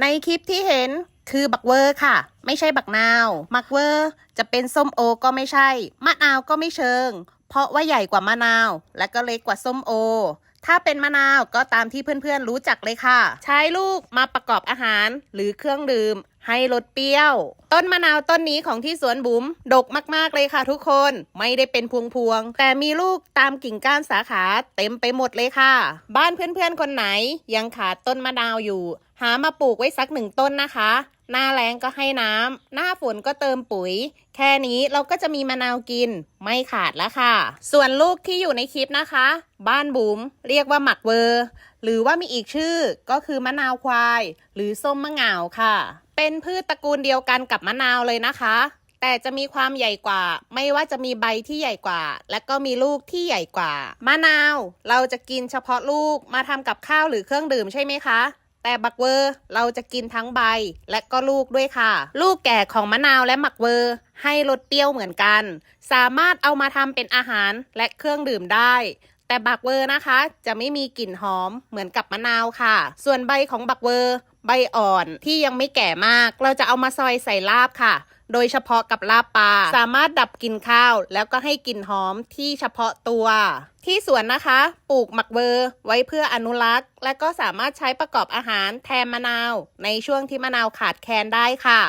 ในคลิปที่เห็นคือบักเวอร์ค่ะ ไม่ใช่บักนาวมักเวอร์จะเป็นส้มโอก็ไม่ใช่ มะนาวก็ไม่เชิง เพราะว่าใหญ่กว่ามะนาว และก็เล็กกว่าส้มโอถ้าเป็นมะนาวก็ตามที่เพื่อนๆรู้จักเลยค่ะ ใช้ลูกมาประกอบอาหารหรือเครื่องดื่มให้รสเปรี้ยว ต้นมะนาวต้นนี้ของที่สวนบุ๋มดกมากๆเลยค่ะทุกคนไม่ได้เป็นพวงๆ แต่มีลูกตามกิ่งก้านสาขาเต็มไปหมดเลยค่ะ บ้านเพื่อนๆคนไหนยังขาดต้นมะนาวอยู่ หามาปลูกไว้สักหนึ่งต้นนะคะ หน้าแล้งก็ให้น้ำ หน้าฝนก็เติมปุ๋ย แค่นี้เราก็จะมีมะนาวกิน ไม่ขาดแล้วค่ะ ส่วนลูกที่อยู่ในคลิปนะคะ บ้านบุ๋มเรียกว่าหมักเวอร์ หรือว่ามีอีกชื่อก็คือมะนาวควาย หรือส้มมะงาวค่ะ เป็นพืชตระกูลเดียวกันกับมะนาวเลยนะคะ แต่จะมีความใหญ่กว่า ไม่ว่าจะมีใบที่ใหญ่กว่า และก็มีลูกที่ใหญ่กว่ามะนาว เราจะกินเฉพาะลูกมาทำกับข้าวหรือเครื่องดื่มใช่ไหมคะ แต่บักเวอร์เราจะกินทั้งใบและก็ลูกด้วยค่ะ ลูกแก่ของมะนาวและหมักเวอร์ให้รสเปรี้ยวเหมือนกัน สามารถเอามาทำเป็นอาหารและเครื่องดื่มได้แต่บักเวอร์นะคะ จะไม่มีกลิ่นหอมเหมือนกับมะนาวค่ะ ส่วนใบของบักเวอร์ ใบอ่อนที่ยังไม่แก่มาก เราจะเอามาซอยใส่ลาบค่ะ โดยเฉพาะกับลาบปลาสามารถดับกลิ่นข้าว แล้วก็ให้กลิ่นหอมที่เฉพาะตัว ที่สวนนะคะ ปลูกหมักเบอร์ไว้เพื่ออนุรักษ์ และก็สามารถใช้ประกอบอาหารแทนมะนาว ในช่วงที่มะนาวขาดแคลนได้ค่ะ